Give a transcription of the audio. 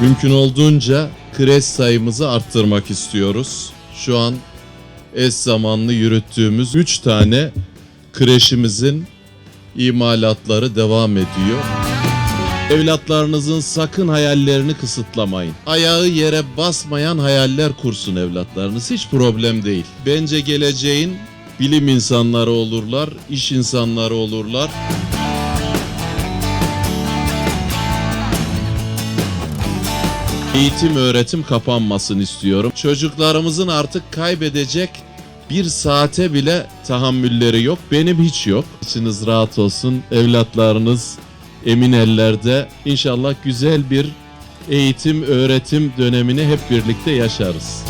Mümkün olduğunca kreş sayımızı arttırmak istiyoruz. Şu an eş zamanlı yürüttüğümüz 3 tane kreşimizin imalatları devam ediyor. Evlatlarınızın sakın hayallerini kısıtlamayın. Ayağı yere basmayan hayaller kursun evlatlarınız. Hiç problem değil. Bence geleceğin bilim insanları olurlar, iş insanları olurlar. Eğitim öğretim kapanmasın istiyorum. Çocuklarımızın artık kaybedecek bir saate bile tahammülleri yok. Benim hiç yok. İçiniz rahat olsun. Evlatlarınız emin ellerde. İnşallah güzel bir eğitim öğretim dönemini hep birlikte yaşarız.